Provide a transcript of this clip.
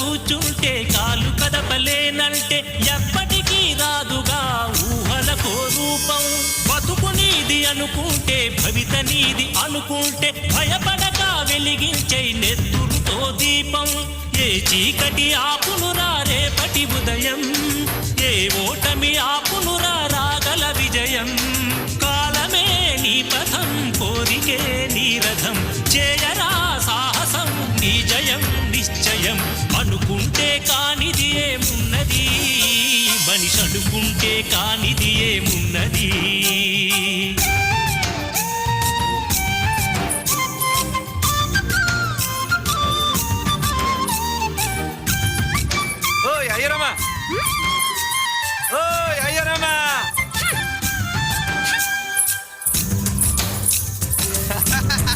కూర్చుంటే కాలు కదపలేనంటే ఎప్పటికీ రాదుగా ఊహలకో రూపం. బతుకు నీది అనుకుంటే భవిత నీది అనుకుంటే భయపడక వెలిగించే నెత్తురుతో దీపం. ఏ చీకటి ఆపును రేపటి ఉదయం? ఏ ఓటమి ఆపును రాగల విజయం? కాలమే నీ పథం కోరికే నీ రథం. చేయరా సాహసం నీ నిశ్చయం అనుకుంటే కానిది ఏమున్నది? మనిషి అనుకుంటే కానిది ఏమున్నది? Ha ha ha!